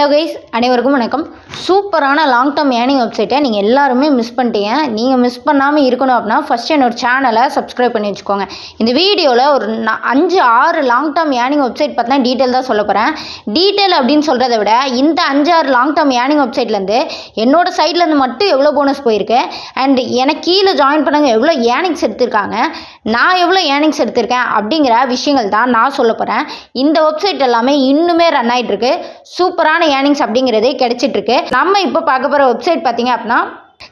Hello guys அனைவருக்கும் வணக்கம். சூப்பரான லாங் டேர்ம் ஏர்னிங் வெப்சைட்டை நீங்கள் எல்லாருமே மிஸ் பண்ணிட்டீங்க. நீங்கள் மிஸ் பண்ணாமல் இருக்கணும் அப்படின்னா ஃபஸ்ட் என்னோட சேனலை சப்ஸ்கிரைப் பண்ணி வச்சுக்கோங்க. இந்த வீடியோவில் ஒரு அஞ்சு ஆறு லாங் டேர்ம் ஏர்னிங் வெப்சைட் பார்த்தா டீட்டெயில் தான் சொல்ல போகிறேன் டீட்டெயில் அப்படின்னு சொல்கிறத விட இந்த அஞ்சு ஆறு லாங் டேர்ம் ஏர்னிங் வெப்சைட்லேருந்து என்னோட சைட்லேருந்து மட்டும் எவ்வளோ போனஸ் போயிருக்கு? அண்ட் எனக்கு கீழே ஜாயின் பண்ணவங்க எவ்வளோ ஏர்னிங்ஸ் எடுத்திருக்காங்க? நான் எவ்வளோ ஏர்னிங்ஸ் எடுத்திருக்கேன்? அப்படிங்கிற விஷயங்கள் தான் நான் சொல்ல போகிறேன் இந்த வெப்சைட் எல்லாமே இன்னுமே ரன் ஆகிட்டுருக்கு சூப்பரான ஏர்னிங்ஸ் அப்படிங்கிறதே கிடைச்சிட்டு இருக்கு. நம்ம இப்போ பார்க்க போகிற வெப்சைட் பார்த்தீங்க அப்படின்னா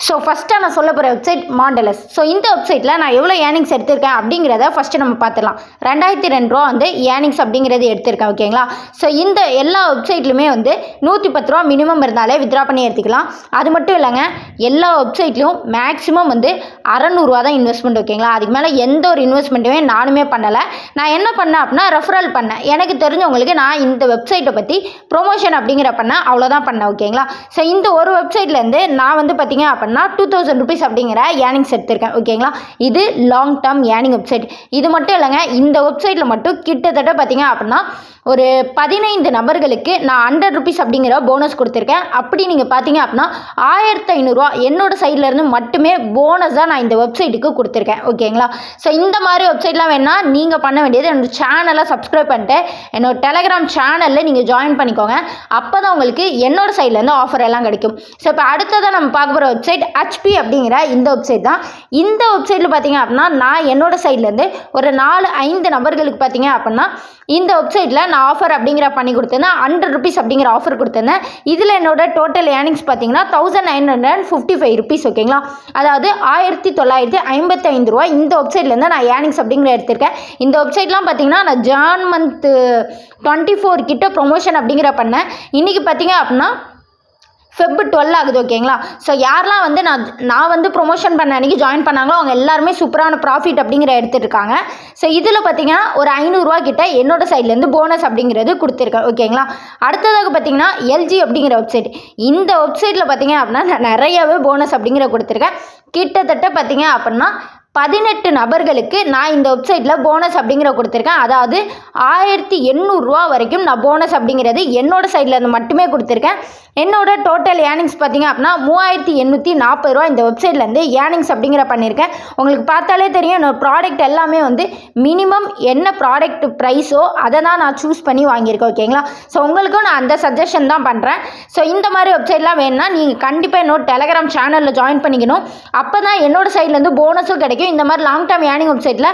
ஸோ ஃபஸ்ட்டாக நான் சொல்ல போகிற வெப்சைட் மாண்டலஸ் ஸோ இந்த வெப்சைட்டில் நான் எவ்வளோ ஏர்னிங்ஸ் எடுத்திருக்கேன் அப்படிங்கிறத ஃபஸ்ட்டு நம்ம பார்த்துலாம் ரெண்டாயிரத்தி ரெண்டு ரூபா வந்து ஏர்னிங்ஸ் அப்படிங்கிறது எடுத்திருக்கேன் ஓகேங்களா ஸோ இந்த எல்லா வெப்சைட்லையுமே வந்து நூற்றி பத்து ரூபா மினிமம் இருந்தாலே வித்ரா பண்ணி எடுத்துக்கலாம். அது மட்டும் இல்லைங்க எல்லா வெப்சைட்லையும் மேக்ஸிமம் வந்து அறநூறுவா தான் இன்வெஸ்ட்மெண்ட் ஓகேங்களா அதுக்கு மேலே எந்த ஒரு இன்வெஸ்ட்மெண்ட்டுமே நானுமே பண்ணலை. நான் என்ன பண்ணேன் அப்படின்னா ரெஃபரல் பண்ணேன். எனக்கு தெரிஞ்சவங்களுக்கு நான் இந்த வெப்சைட்டை பற்றி ப்ரொமோஷன் அப்படிங்கிற பண்ணேன் அவ்வளோதான் பண்ணேன் ஓகேங்களா ஸோ இந்த ஒரு வெப்சைட்லேருந்து நான் வந்து பார்த்தீங்க அப்படின்னா டூ தௌசண்ட் ருபீஸ் அப்படிங்கிற ஏர்னிங்ஸ் எடுத்திருக்கேன் ஓகேங்களா இது லாங் டேர்ம் ஏர்னிங் வெப்சைட் இது மட்டும் இல்லைங்க இந்த வெப்சைட்டில் மட்டும் கிட்டத்தட்ட பார்த்தீங்க அப்படின்னா ஒரு பதினைந்து நபர்களுக்கு நான் ஹண்ட்ரட் ருபீஸ் அப்படிங்கிற போனஸ் கொடுத்துருக்கேன். அப்படி நீங்கள் பார்த்தீங்க அப்படின்னா ஆயிரத்தி ஐநூறுரூவா என்னோடய சைட்லேருந்து மட்டுமே போனஸாக நான் இந்த வெப்சைட்டுக்கு கொடுத்துருக்கேன். ஓகேங்களா ஸோ இந்த மாதிரி வெப்சைட்லாம் வேணால் நீங்கள் பண்ண வேண்டியது என்னோட சேனலை சப்ஸ்கிரைப் பண்ணிட்டு என்னோட டெலகிராம் சேனலில் நீங்கள் ஜாயின் பண்ணிக்கோங்க. அப்போ தான் உங்களுக்கு என்னோடய சைட்லேருந்து ஆஃபர் எல்லாம் கிடைக்கும். ஸோ இப்போ அடுத்ததாக நம்ம பார்க்க போகிற வெப்சைட் ஹச்பி அப்படிங்கிற இந்த வெப்சைட் தான். இந்த வெப்சைட்டில் பார்த்தீங்க அப்படின்னா நான் என்னோடய சைட்லேருந்து ஒரு நாலு ஐந்து நபர்களுக்கு பார்த்தீங்க அப்படின்னா இந்த வெப்சைட்டில் நான் ஆஃபர் அப்படிங்கிற பண்ணி கொடுத்துருந்தேன். ஹண்ட்ரட் ருபீஸ் அப்படிங்கிற ஆஃபர் கொடுத்துருந்தேன். இதில் என்னோட டோட்டல் ஏர்னிங்ஸ் பார்த்தீங்கன்னா thousand nine hundred and fifty five rupees ஓகேங்களா அதாவது ஆயிரத்தி தொள்ளாயிரத்தி ஐம்பத்தைந்து ரூபா இந்த வெப்சைட்லேருந்து நான் ஏர்னிங்ஸ் அப்படிங்கிற எடுத்திருக்கேன். இந்த வெப்சைட்லாம் பார்த்தீங்கன்னா நான் ஜான் மந்த்து டுவெண்ட்டி ஃபோர் கிட்ட ப்ரொமோஷன் அப்படிங்கிற பண்ணேன். இன்றைக்கி பார்த்தீங்க அப்படின்னா ஃபெப் டுவெல் ஆகுது ஓகேங்களா ஸோ யாரெல்லாம் வந்து நான் நான் வந்து ப்ரொமோஷன் பண்ண அன்றைக்கி ஜாயின் பண்ணாங்களோ அவங்க எல்லாருமே சூப்பரான ப்ராஃபிட் அப்படிங்கிற எடுத்துட்டு ஸோ இதில் பார்த்தீங்கன்னா ஒரு ஐநூறுரூவா கிட்ட என்னோட சைட்லேருந்து போனஸ் அப்படிங்கிறது கொடுத்துருக்கேன் ஓகேங்களா அடுத்ததாக பார்த்தீங்கன்னா எல்ஜி அப்படிங்கிற வெப்சைட் இந்த வெப்சைட்டில் பார்த்தீங்க அப்படின்னா நான் நிறையவே போனஸ் அப்படிங்கிற கொடுத்துருக்கேன். கிட்டத்தட்ட பார்த்தீங்க அப்படின்னா பதினெட்டு நபர்களுக்கு நான் இந்த வெப்சைட்டில் போனஸ் அப்படிங்கிற கொடுத்துருக்கேன். அதாவது ஆயிரத்தி எண்ணூறுரூவா வரைக்கும் நான் போனஸ் அப்படிங்கிறது என்னோட சைட்லேருந்து மட்டுமே கொடுத்துருக்கேன். என்னோட டோட்டல் ஏர்னிங்ஸ் பார்த்தீங்க அப்படின்னா மூவாயிரத்தி எண்ணூற்றி நாற்பது ரூபா இந்த வெப்சைட்லேருந்து ஏர்னிங்ஸ் அப்படிங்கிற பண்ணியிருக்கேன் உங்களுக்கு பார்த்தாலே தெரியும் என்னோடய ப்ராடக்ட் எல்லாமே வந்து மினிமம் என்ன ப்ராடக்ட் ப்ரைஸோ அதை தான் நான் சூஸ் பண்ணி வாங்கியிருக்கேன் ஓகேங்களா ஸோ உங்களுக்கும் நான் அந்த சஜஷன் தான் பண்ணுறேன் ஸோ இந்த மாதிரி வெப்சைட்லாம் வேணும்னா நீங்கள் கண்டிப்பாக என்னோட டெலகிராம் சேனலில் ஜாயின் பண்ணிக்கணும். அப்போ தான் என்னோட சைட்லேருந்து போனஸும் கிடைக்கும். இந்த மாதிரி லாங் டேர்ம் ஏர்னிங் வெப்சைட்டில்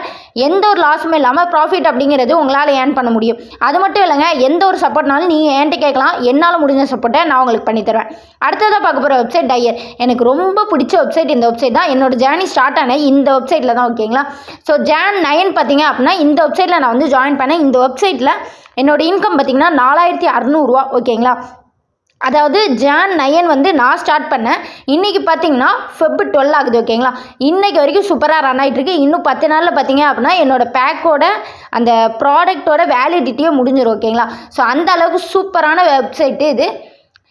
எந்த ஒரு லாஸுமே இல்லாமல் ப்ராஃபிட் அப்படிங்கிறது உங்களால் ஏர்ன் பண்ண முடியும். அது மட்டும் இல்லைங்க எந்த ஒரு சப்போர்ட்னாலும் நீங்கள் என்கிட்ட கேட்கலாம். என்னால் முடிஞ்ச சப்போர்ட்டை நான் உங்களுக்கு பண்ணித்தருவேன் அடுத்ததாக பார்க்க போகிற வெப்சைட் டையர் எனக்கு ரொம்ப பிடிச்ச வெப்சைட் இந்த வெப்சைட் தான். என்னோட ஜேர்னி ஸ்டார்ட் ஆன இந்த வெப்சைட்டில் தான் ஓகேங்களா ஸோ ஜேன் நைன் பார்த்தீங்க அப்படின்னா இந்த வெப்சைட்டில் நான் வந்து ஜாயின் பண்ணேன். இந்த வெப்சைட்டில் என்னோட இன்கம் பார்த்தீங்கன்னா நாலாயிரத்தி அறநூறுவா ஓகேங்களா அதாவது ஜான் நயன் வந்து நான் ஸ்டார்ட் பண்ணேன். இன்றைக்கி பார்த்தீங்கன்னா ஃபெப் டுவெல் ஆகுது ஓகேங்களா இன்றைக்கி வரைக்கும் சூப்பராக ரன் ஆகிட்டுருக்கு இன்னும் பத்து நாளில் பார்த்தீங்க அப்படின்னா என்னோட பேக்கோட அந்த ப்ராடக்ட்டோட வேலிடிட்டியே முடிஞ்சிடும் ஓகேங்களா ஸோ அந்த அளவுக்கு சூப்பரான வெப்சைட்டு இது.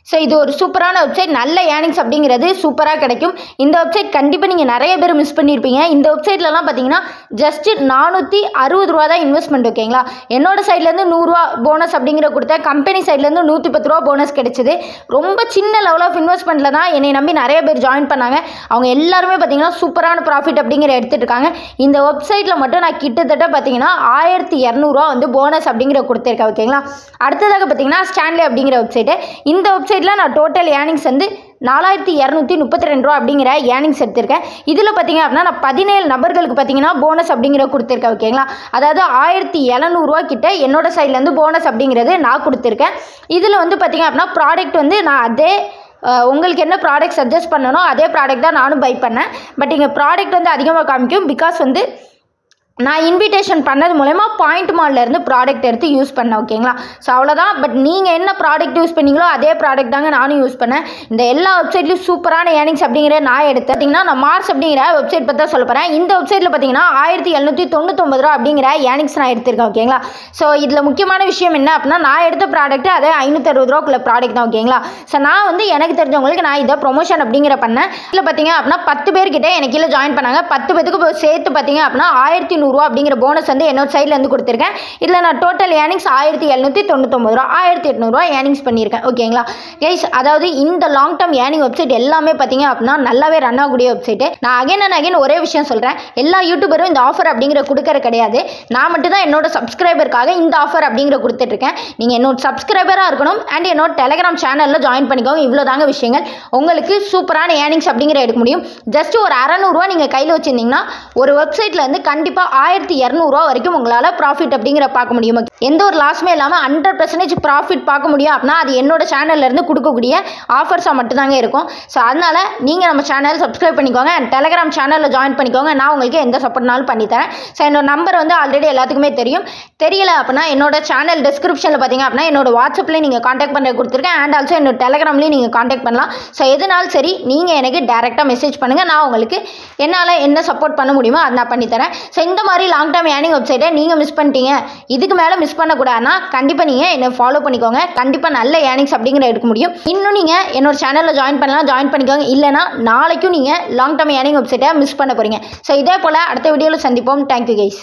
ஸோ இது ஒரு சூப்பரான வெப்சைட் நல்ல ஏர்னிங்ஸ் அப்படிங்கிறது சூப்பராக கிடைக்கும். இந்த வெப்சைட் கண்டிப்பாக நீங்கள் நிறைய பேர் மிஸ் பண்ணியிருப்பீங்க இந்த வெப்சைட்லலாம் பார்த்தீங்கன்னா ஜஸ்ட்டு நானூற்றி அறுபது ரூபா தான் இன்வெஸ்ட்மெண்ட் ஓகேங்களா என்னோட சைட்லேருந்து நூறுரூவா போனஸ் அப்படிங்கிற கொடுத்தேன் கம்பெனி சைட்லேருந்து நூற்றி பத்து ரூபா போனஸ் கிடைச்சிது. ரொம்ப சின்ன லெவல் ஆஃப் இன்வெஸ்ட்மெண்ட்டில் தான் என்னை நம்பி நிறைய பேர் ஜாயின் பண்ணாங்க. அவங்க எல்லாருமே பார்த்தீங்கன்னா சூப்பரான ப்ராஃபிட் அப்படிங்கிற எடுத்துகிட்டு இருக்காங்க. இந்த வெப்சைட்டில் மட்டும் நான் கிட்டத்தட்ட பார்த்தீங்கன்னா ஆயிரத்தி இரநூறுவா வந்து போனஸ் அப்படிங்கிற கொடுத்துருக்கேன் ஓகேங்களா அடுத்ததாக பார்த்தீங்கன்னா ஸ்டான்லி அப்படிங்கிற வெப்சைட்டு இந்த வெப்சைட் வெப்சைட்டில் நான் டோட்டல் ஏர்னிங்ஸ் வந்து நாலாயிரத்தி இரநூத்தி முப்பத்தி ரெண்டு ரூபா அப்படிங்கிற ஏர்னிங்ஸ் எடுத்திருக்கேன். இதில் பார்த்தீங்க அப்படின்னா நான் பதினேழு நபர்களுக்கு பார்த்தீங்கன்னா போனஸ் அப்படிங்கிற கொடுத்துருக்கேன் ஓகேங்களா அதாவது ஆயிரத்தி எழுநூறுவா கிட்ட என்னோட சைட்லேருந்து போனஸ் அப்படிங்கிறது நான் கொடுத்துருக்கேன். இதில் வந்து பார்த்தீங்க அப்படின்னா ப்ராடக்ட் வந்து நான் அதே உங்களுக்கு என்ன ப்ராடக்ட் சஜஸ்ட் பண்ணனோ அதே ப்ராடக்ட் தான் நானும் பை பண்ணேன். பட் இங்கே ப்ராடக்ட் வந்து அதிகமாக காமிக்கும் பிகாஸ் வந்து நான் இன்விடேஷன் பண்ணது மூலயமா பாயிண்ட் மால்லேருந்து ப்ராடக்ட் எடுத்து யூஸ் பண்ணேன் ஓகேங்களா ஸோ அவ்வளோதான் பட் நீங்கள் என்ன ப்ராடக்ட் யூஸ் பண்ணீங்களோ அதே ப்ராடக்ட் தாங்க நானும் யூஸ் பண்ணேன். இந்த எல்லா வெப்சைட்லையும் சூப்பரான ஏர்னிங்ஸ் அப்படிங்கிற நான் எடுத்தேன். பார்த்தீங்கன்னா நான் மார்ஸ் அப்படிங்கிற வெப்சைட் பற்றி தான் சொல்ல போகிறேன் இந்த வெப்சைட்டில் பார்த்தீங்கன்னா ஆயிரத்தி எழுநூற்றி தொண்ணூத்தொம்பது ரூபா அப்படிங்கிற ஏர்னிங்ஸ் நான் எடுத்திருக்கேன் ஓகேங்களா ஸோ இதில் முக்கியமான விஷயம் என்ன அப்படின்னா நான் எடுத்த ப்ராடக்ட் அதே ஐநூற்றி ரூபாக்குள்ள ப்ராடக்ட் தான் ஓகேங்களா ஸோ நான் வந்து எனக்கு தெரிஞ்சவங்களுக்கு நான் இதை ப்ரொமோஷன் அப்படிங்கிற பண்ணேன். இதில் பார்த்தீங்க அப்படின்னா பத்து பேர்கிட்ட எனக்கு கீழே ஜாயின் பண்ணாங்க. பத்து பேத்துக்கு சேர்த்து பார்த்தீங்க அப்படின்னா ஆயிரத்தி நூறு ரூபா அப்படிங்கிற போனஸ் வந்து என்னோட சைட்லேருந்து கொடுத்துருக்கேன். இதில் நான் டோட்டல் ஏர்னிங்ஸ் ஆயிரத்தி எழுநூற்றி தொண்ணூத்தொம்பது ரூபா ஆயிரத்தி எட்நூறுரூவா ஏர்னிங்ஸ் பண்ணியிருக்கேன். ஓகேங்களா கைஸ் அதாவது இந்த லாங் டேர்ம் ஏர்னிங் வெப்சைட் எல்லாமே பார்த்தீங்க அப்படின்னா நல்லாவே ரன் ஆகக்கூடிய வெப்சைட்டு நான் அகைன் அண்ட் அகைன் ஒரே விஷயம் சொல்கிறேன் எல்லா யூடியூபரும் இந்த ஆஃபர் அப்படிங்கிற கொடுக்கற கிடையாது. நான் மட்டும் தான் என்னோட சப்ஸ்கிரைபருக்காக இந்த ஆஃபர் அப்படிங்கிற கொடுத்துட்ருக்கேன். நீங்கள் என்னோட சப்ஸ்கிரைபராக இருக்கணும் அண்ட் என்னோட டெலகிராம் சேனலில் ஜாயின் பண்ணிக்கோங்க. இவ்வளோ தாங்க விஷயங்கள். உங்களுக்கு சூப்பரான ஏர்னிங்ஸ் அப்படிங்கிற எடுக்க முடியும். ஜஸ்ட் ஒரு அறநூறுவா நீங்கள் கையில் வச்சுருந்தீங்கன்னா ஒரு வெப்சைட்டில் வந்து கண்டிப்பாக ஆயிரத்தி இரநூறுவா வரைக்கும் உங்களால் ப்ராஃபிட் அப்படிங்கிற பார்க்க முடியும்? எந்த ஒரு லாஸுமே இல்லாமல் ஹண்ட்ரட் பர்சன்டேஜ் ப்ராஃபிட் பார்க்க முடியும் அப்படின்னா அது என்னோட சேனல்லேருந்து கொடுக்கக்கூடிய ஆஃபர்ஸாக மட்டும்தாங்க இருக்கும். ஸோ அதனால் நீங்கள் நம்ம சேனல் சப்ஸ்கிரைப் பண்ணிக்கோங்க. அண்ட் டெலகிராம் சேனலில் ஜாயின் பண்ணிக்கோங்க. நான் உங்களுக்கு எந்த சப்போர்ட்னாலும் பண்ணித்தரேன் ஸோ என்னோட நம்பர் வந்து ஆல்ரெடி எல்லாத்துக்குமே தெரியும். தெரியல அப்படின்னா என்னோட சேனல் டிஸ்கிரிப்ஷனில் பார்த்தீங்க அப்படின்னா என்னோட வாட்ஸ்அப்லேயும் நீங்கள் காண்டாக்ட் பண்ண கொடுத்துருக்கேன். அண்ட் ஆல்சோ என்னோட டெலகிராம்லேயும் நீங்கள் காண்டாக்ட் பண்ணலாம். ஸோ எதுனாலும் சரி நீங்கள் எனக்கு டேரெக்டாக மெசேஜ் பண்ணுங்கள் நான் உங்களுக்கு என்னால் என்ன சப்போர்ட் பண்ண முடியுமோ அதை நான் பண்ணித்தரேன் ஸோ இந்த மாதிரி லாங் டேர்ம் ஏர்னிங் வெப்சைட்டை நீங்கள் மிஸ் பண்ணிட்டீங்க. இதுக்கு மேலே மிஸ் பண்ணக்கூடாதுன்னா கண்டிப்பாக நீங்கள் என்னை ஃபாலோ பண்ணிக்கோங்க. கண்டிப்பாக நல்ல ஏர்னிங்ஸ் அப்படிங்கிற எடுக்க முடியும். இன்னும் நீங்கள் என்னோட சேனலில் ஜாயின் பண்ணலாம். ஜாயின் பண்ணிக்கோங்க. இல்லைனா நாளைக்கும் நீங்கள் லாங் டேர்ம் ஏர்னிங் வெப்சைட்டை மிஸ் பண்ண போகிறீங்க ஸோ இதே போல் அடுத்த வீடியோவில் சந்திப்போம். Thank you guys